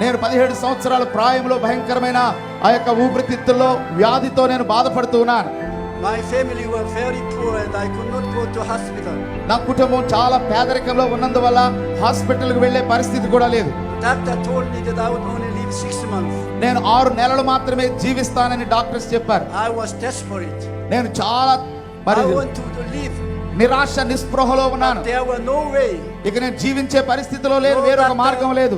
నేను పదిహేడు సంవత్సరాల ప్రాయంలో భయంకరమైన ఆ యొక్క ఊపిరితిత్తుల్లో వ్యాధితో నేను బాధపడుతూ ఉన్నాను My family were very poor and I could not go to hospital. నా కుటుంబం చాలా పేదరికంలో ఉన్నందువల్ల హాస్పిటల్కి వెళ్ళే పరిస్థితి కూడా లేదు Doctor told me that I would only live six months. నేను ఆరు నెలలు మాత్రమే జీవిస్తానని డాక్టర్స్ చెప్పారు I was desperate. నేను చాలా మరి I wanted to live. నిరాశ నిస్పృహలో ఉన్నాను. ఇక నేను జీవించే పరిస్థితిలో లేదు వేరొక మార్గం లేదు.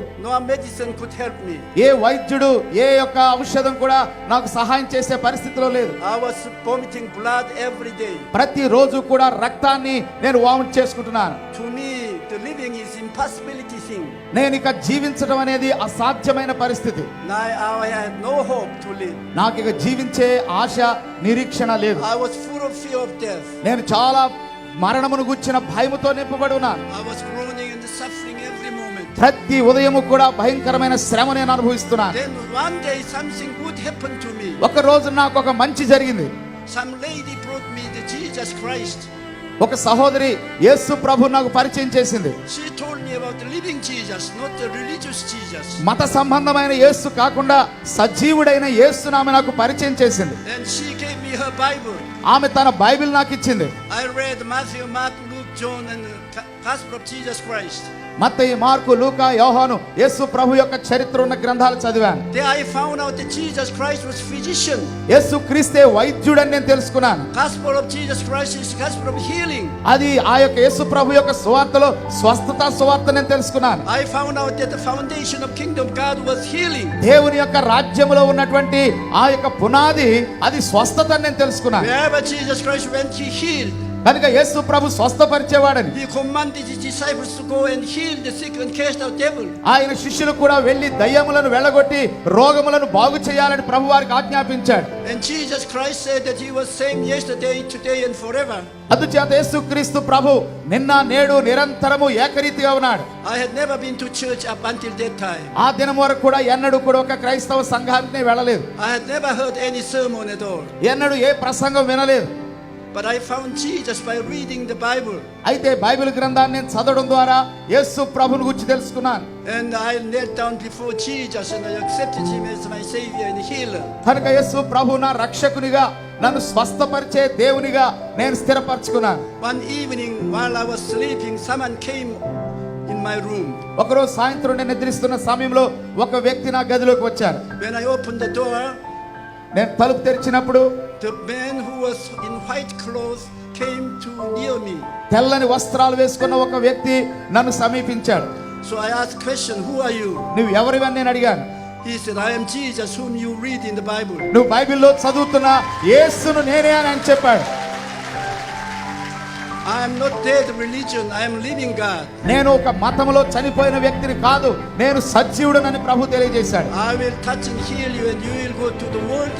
ఏ వైద్యుడు ఏ యొక్క ఔషధం కూడా నాకు సహాయం చేసే పరిస్థితిలో లేదు. ప్రతి రోజు కూడా రక్తాన్ని నేను వామిట్ చేసుకుంటున్నాను. నేను ఇక జీవించడం అనేది అసాధ్యమైన పరిస్థితి. నాకు ఇక జీవించే ఆశ నిరీక్షణ లేదు. నేను చాలా మరణమును గుచ్చిన భయముతో నింపబడిన? ప్రతి ఉదయము కూడా భయంకరమైన శ్రమ నేను అనుభవిస్తున్నా. ఒక రోజు నాకు ఒక మంచి జరిగింది. ఒక సహోదరి యేసు ప్రభు నాకు పరిచయం చేసింది. మత సంబంధమైన యేసు కాకుండా సజీవుడైన యేసు ఆమె నాకు పరిచయం చేసింది. ఆమె తన బైబిల్ నాకు ఇచ్చింది. Matthew, Mark, Luke, మత్తయి మార్కు లూకా యోహాను యేసు ప్రభు యొక్క చరిత్ర ఉన్న గ్రంథాలు చదివాను. Then I found out the Jesus Christ was physician యేసు క్రీస్తే వైద్యుడని నేను తెలుసుకున్నాను. Gospel of Jesus Christ is gospel of healing అది ఆ యొక్క యేసు ప్రభు యొక్క సువార్తలో స్వస్థత సువార్త నేను తెలుసుకున్నాను. I found out the foundation of kingdom God was healing దేవుని యొక్క రాజ్యములో ఉన్నటువంటి ఆ యొక్క పునాది అది స్వస్థత నేను తెలుసుకున్నాను. Where Jesus Christ when he healed కనుక యేసు ప్రభు స్వస్థపరిచేవాడని. ఆయన శిష్యులు కూడా వెళ్ళి దయ్యములను వెళ్ళగొట్టి రోగములను బాగు చేయాలని ప్రభు వారికి ఆజ్ఞాపించాడు. అందుచేత యేసు క్రీస్తు ప్రభు నిన్న నేడు నిరంతరము ఏకరీతిగా ఉన్నాడు. ఆ దినం వరకు కూడా ఎన్నడూ కూడా ఒక క్రైస్తవ సంఘానికి వెళ్ళలేదు. ఎన్నడూ ఏ ప్రసంగం వినలేదు. But I found Jesus by reading the Bible. అయితే బైబిల్ గ్రంథాన్ని నేను చదవడం ద్వారా యేసు ప్రభుని గురించి తెలుసుకున్నాను And I knelt down before Jesus and I accepted him as my Savior and healer. కనుక యేసు ప్రభు నా రక్షకునిగా నన్ను స్వస్థపరిచే దేవునిగా నేను స్థిరపరచుకున్నాను One evening while I was sleeping, someone came in my room. ఒకరోజు సాయంత్రం నేను నిద్రిస్తున్న సమయంలో ఒక వ్యక్తి నా గదిలోకి వచ్చారు When I opened the door, నేను తలుపు తెరిచినప్పుడు the man who was in white clothes came to near me. తెల్లని వస్త్రాలు వేసుకున్న ఒక వ్యక్తి నన్ను సమీపించాడు So I asked question, who are you? నువ్వు ఎవరివని నేను అడిగాను He said, I am Jesus whom you read in the Bible. నువ్వు బైబిల్లో చదువుతున్న యేసును నేనే అని ఆయన చెప్పాడు నేను ఒక మతములో చనిపోయిన వ్యక్తిని కాదు నేను సజీవుడనని ప్రభు తెలియజేశాడు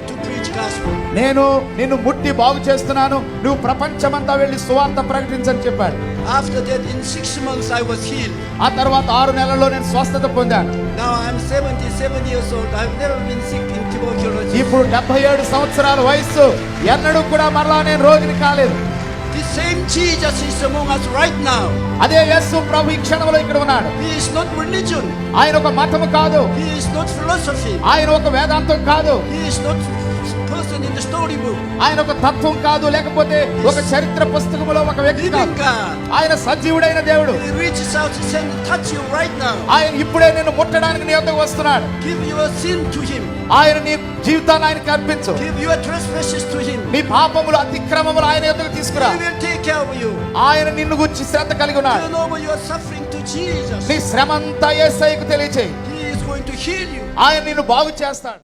to preach gospel. నేను నిన్ను ముట్టి బాగు చేస్తున్నాను నువ్వు ప్రపంచమంతా వెళ్ళి సువార్త ప్రకటించని చెప్పాడు After that, in six months, I was healed. ఆ తర్వాత ఆరు నెలల్లో నేను స్వస్థత పొందాను Now I am 77 years old. I've never been sick in tuberculosis. ఇప్పుడు డెబ్బై ఏడు సంవత్సరాల వయస్సు ఎన్నడూ కూడా మరలా నేను రోగిని కాలేదు The same Jesus is among us right now. అదే యేసు ప్రభు ఈ క్షణంలో ఇక్కడ ఉన్నాడు He is not religion. ఆయన ఒక మతము కాదు He is not philosophy. ఆయన ఒక వేదాంతం కాదు He is not ఆయన ఒక తత్వం కాదు లేకపోతే ఒక చరిత్ర పుస్తకములో ఒక వ్యక్తి ఆయన సజీవుడైన దేవుడు. రీచెస్ ఆయన ఇప్పుడే నిన్ను ముట్టడానికి నీ వద్దకు వస్తున్నాడు. గివ్ ఆయన నీ జీవితాన్ని ఆయన అర్పించు. Give your trespasses to him నీ పాపములు అతిక్రమములు ఆయన వద్దకు తీసుకురా. ఆయన నిన్ను గుర్చి శ్రద్ధ కలిగి ఉన్నాడు. సఫరింగ్ టు జీసస్ నీ శ్రమంతా యేసయ్యకు తెలియజేయి హి ఆయన నిన్ను బాగు చేస్తాడు.